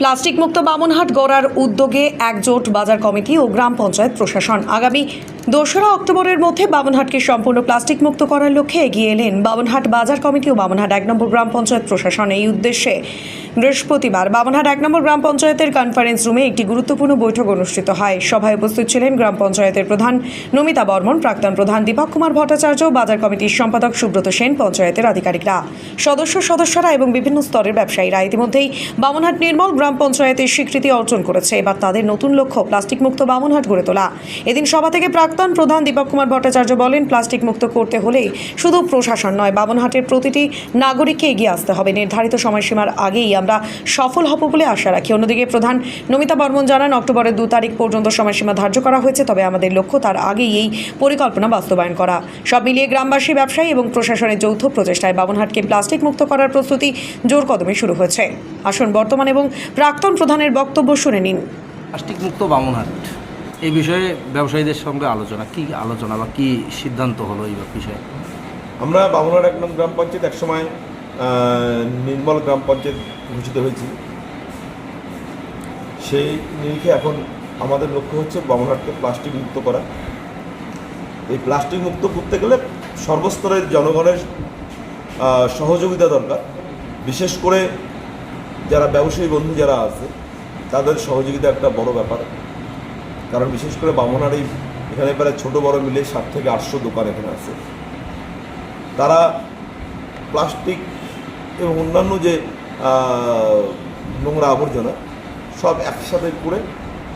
Plastic মুক্ত বামনহাট গড়ার উদ্যোগে একজোট বাজার কমিটি ও গ্রাম পঞ্চায়েত প্রশাসন। আগামী দোসরা অক্টোবরের মধ্যে বামনহাটকে সম্পূর্ণ প্লাস্টিক মুক্ত করার লক্ষ্যে এগিয়ে এলেন বামনহাট বাজার কমিটি ও বামনহাট এক নম্বর গ্রাম পঞ্চায়েত প্রশাসন এই উদ্দেশ্যে। বৃহস্পতিবার বামনহাট এক নম্বর গ্রাম পঞ্চায়েতের কনফারেন্স রুমে একটি গুরুত্বপূর্ণ বৈঠক অনুষ্ঠিত হয়। সভায় উপস্থিত ছিলেন গ্রাম পঞ্চায়েতের প্রধান নমিতা বর্মন, প্রাক্তন প্রধান দীপক কুমার ভট্টাচার্য, বাজার কমিটির সম্পাদক সুব্রত সেন, পঞ্চায়েতের আধিকারিকরা। সদস্য সদস্যরা এবং বিভিন্ন স্তরের ব্যবসায়ীরা। ইতিমধ্যেই বামনহাট নির্মল গ্রাম পঞ্চায়েতের স্বীকৃতি অর্জন করেছে। এবার তাদের নতুন লক্ষ্য প্লাস্টিক মুক্ত বামনহাট গড়ে তোলা। এদিন সভা থেকে প্রাক্তন প্রধান দীপক কুমার ভট্টাচার্য বলেন প্লাস্টিক মুক্ত করতে হলে শুধু প্রশাসন নয়, বামনহাটের প্রতিটি নাগরিককে এগিয়ে আসতে হবে। নির্ধারিত সময়সীমার আগেই আমরা সফল হব বলে আশা রাখি। অন্যদিকে প্রধান নমিতা বর্মন জানান, অক্টোবরের দু তারিখ পর্যন্ত সময়সীমা ধার্য করা হয়েছে, তবে আমাদের লক্ষ্য তার আগেই এই পরিকল্পনা বাস্তবায়ন করা। সব মিলিয়ে গ্রামবাসী, ব্যবসায়ী এবং প্রশাসনের যৌথ প্রচেষ্টায় বামনহাটকে প্লাস্টিক মুক্ত করার প্রস্তুতি জোর কদমে শুরু হয়েছে। আসুন বর্তমান এবং প্রাক্তন প্রধানের বক্তব্য শুনে নিন। প্লাস্টিক মুক্ত বামনহাট। এই বিষয়ে ব্যবসায়ীদের সঙ্গে আলোচনা কি আলোচনা বা কি সিদ্ধান্ত হলো এই বিষয়ে? আমরা বামুনার এক নং গ্রাম পঞ্চায়েত একসময় নির্মল গ্রাম পঞ্চায়েত ঘোষিত হয়েছি। সেই নিরিখে এখন আমাদের লক্ষ্য হচ্ছে বামনহাটকে প্লাস্টিক মুক্ত করা। এই প্লাস্টিক মুক্ত করতে গেলে সর্বস্তরের জনগণের সহযোগিতা দরকার। বিশেষ করে যারা ব্যবসায়ী বন্ধু যারা আছে, তাদের সহযোগিতা একটা বড় ব্যাপার। কারণ বিশেষ করে বামুনার এই এখানে প্রায় ছোটো বড় মিলে ষাট থেকে আটশো দোকান এখানে আছে। তারা প্লাস্টিক এবং অন্যান্য যে নোংরা আবর্জনা, সব একসাথে করে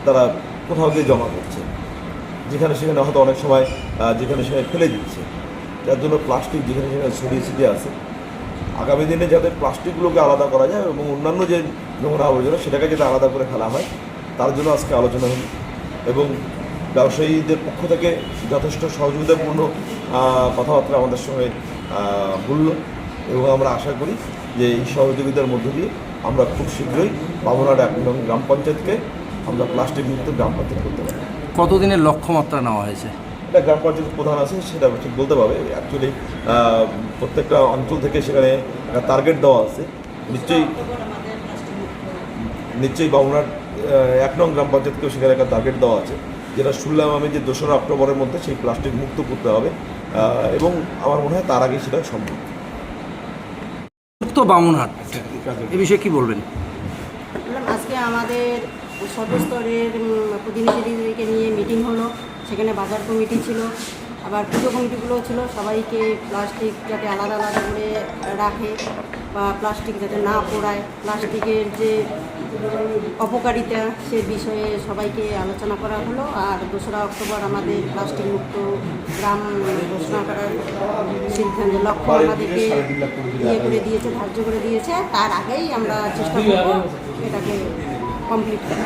তারা কোথাও গিয়ে জমা করছে। যেখানে সেখানে হয়তো অনেক সময় যেখানে সেখানে ফেলে দিচ্ছে। যার জন্য প্লাস্টিক যেখানে সেখানে ছড়িয়ে ছিটিয়ে আছে আগামী দিনে যাতে প্লাস্টিকগুলোকে আলাদা করা যায় এবং অন্যান্য যে নোংরা আবর্জনা সেটাকে যাতে আলাদা করে ফেলা হয়, তার জন্য আজকে আলোচনা হলো। এবং ব্যবসায়ীদের পক্ষ থেকে যথেষ্ট সহযোগিতাপূর্ণ কথাবার্তা আমাদের সঙ্গে বলল। এবং আমরা আশা করি যে এই সহযোগিতার মধ্য দিয়ে আমরা খুব শীঘ্রই বাবুনার এক গ্রাম পঞ্চায়েতকে আমরা প্লাস্টিক মুক্ত গ্রাম পঞ্চায়েত করতে পারি কতদিনের লক্ষ্যমাত্রা নেওয়া হয়েছে? এটা গ্রাম পঞ্চায়েত প্রধান আছে সেটা ঠিক বলতে পারবে। অ্যাকচুয়ালি প্রত্যেকটা অঞ্চল থেকে সেখানে একটা টার্গেট দেওয়া আছে। নিশ্চয়ই নিশ্চয়ই বাবুনার এক নং গ্রাম পঞ্চায়েতকেও সেখানে একটা টার্গেট দেওয়া আছে। যেটা শুনলাম আমি যে দোসরা অক্টোবরের মধ্যে সেই প্লাস্টিক মুক্ত করতে হবে। এবং আমার মনে হয় তার আগে সেটা সম্ভব। মুক্ত বামনহাট এই বিষয়ে কি বলবেন? আজকে আমাদের সর্বস্তরের প্রতিনিধিদেরকে নিয়ে মিটিং হলো। সেখানে বাজার কমিটি ছিল, আবার পুজো কমিটিগুলোও ছিল, সবাইকে প্লাস্টিক যাতে আলাদা আলাদা করে রাখে বা প্লাস্টিক যাতে না পোড়ায়। প্লাস্টিকের যে অপকারিতা সে বিষয়ে সবাইকে আলোচনা করা হলো, আর দোসরা অক্টোবর আমাদের প্লাস্টিক মুক্ত গ্রাম ঘোষণা করার সিদ্ধান্ত লক্ষ্য আমাদেরকে ইয়ে করে দিয়েছে, ধার্য করে দিয়েছে। তার আগেই আমরা চেষ্টা করব এটাকে কমপ্লিট করা